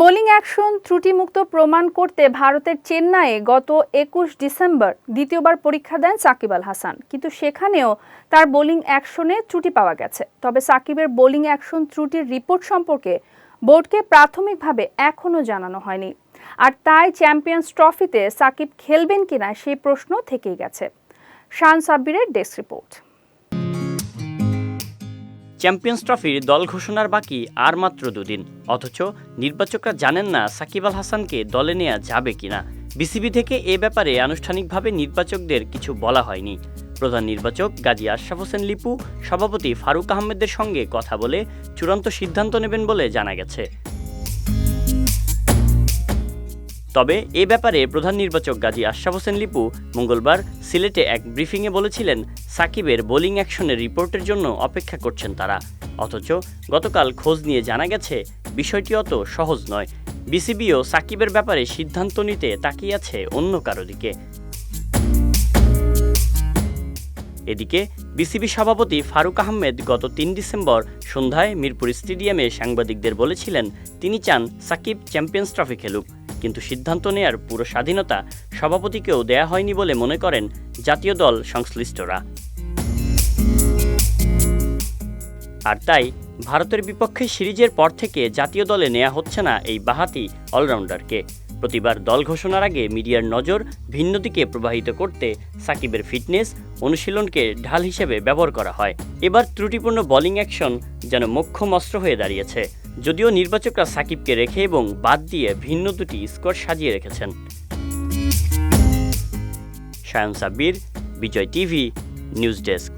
Bowling action ত্রুটিমুক্ত প্রমাণ করতে ভারতের চেন্নাইয়ে গত একুশ ডিসেম্বর দ্বিতীয়বার পরীক্ষা দেন সাকিব আল হাসান। কিন্তু সেখানেও তার বোলিং অ্যাকশনে ত্রুটি পাওয়া গেছে। তবে সাকিবের বোলিং অ্যাকশন ত্রুটির রিপোর্ট সম্পর্কে বোর্ডকে প্রাথমিকভাবে এখনও জানানো হয়নি। আর তাই চ্যাম্পিয়ন্স ট্রফিতে সাকিব খেলবেন কিনা সেই প্রশ্ন থেকেই গেছে। শান সাব্বিরের ডেস্ক রিপোর্ট। চ্যাম্পিয়ন্স ট্রফির দল ঘোষণার বাকি আর মাত্র দুদিন। অথচ নির্বাচকরা জানেন না সাকিব আল হাসানকে দলে নেওয়া যাবে কিনা। বিসিবি থেকে এ ব্যাপারে আনুষ্ঠানিকভাবে নির্বাচকদের কিছু বলা হয়নি। প্রধান নির্বাচক গাজী আশরাফ হোসেন লিপু, সভাপতি ফারুক আহমেদের সঙ্গে কথা বলে চূড়ান্ত সিদ্ধান্ত নেবেন বলে জানা গেছে। তবে এ ব্যাপারে প্রধান নির্বাচক গাজী আশরাফ হোসেন লিপু মঙ্গলবার সিলেটে এক ব্রিফিংয়ে বলেছিলেন, সাকিবের বোলিং অ্যাকশনের রিপোর্টের জন্য অপেক্ষা করছেন তারা। অথচ গতকাল খোঁজ নিয়ে জানা গেছে, বিষয়টি অত সহজ নয়। বিসিবিও সাকিবের ব্যাপারে সিদ্ধান্ত নিতে তাকিয়ে আছে অন্য কারও দিকে। এদিকে বিসিবি সভাপতি ফারুক আহমেদ গত তিন ডিসেম্বর সন্ধ্যায় মিরপুর স্টেডিয়ামে সাংবাদিকদের বলেছিলেন, তিনি চান সাকিব চ্যাম্পিয়ন্স ট্রফি খেলুক। কিন্তু সিদ্ধান্ত নেয়ার পুরো স্বাধীনতা সভাপতিকেও দেয়া হয়নি বলে মনে করেন জাতীয় দল সংশ্লিষ্টরা। আর তাই ভারতের বিপক্ষে সিরিজের পর থেকে জাতীয় দলে নেওয়া হচ্ছে না এই বাহাতি অলরাউন্ডারকে। প্রতিবার দল ঘোষণার আগে মিডিয়ার নজর ভিন্ন দিকে প্রবাহিত করতে সাকিবের ফিটনেস, অনুশীলনকে ঢাল হিসেবে ব্যবহার করা হয়। এবার ত্রুটিপূর্ণ বোলিং অ্যাকশন যেন মোক্ষম অস্ত্র হয়ে দাঁড়িয়েছে। যদিও নির্বাচকরা সাকিবকে রেখে এবং বাদ দিয়ে ভিন্ন দুটি স্কোর সাজিয়ে রেখেছেন। Sayan Sabbir, Bijoy TV, news desk.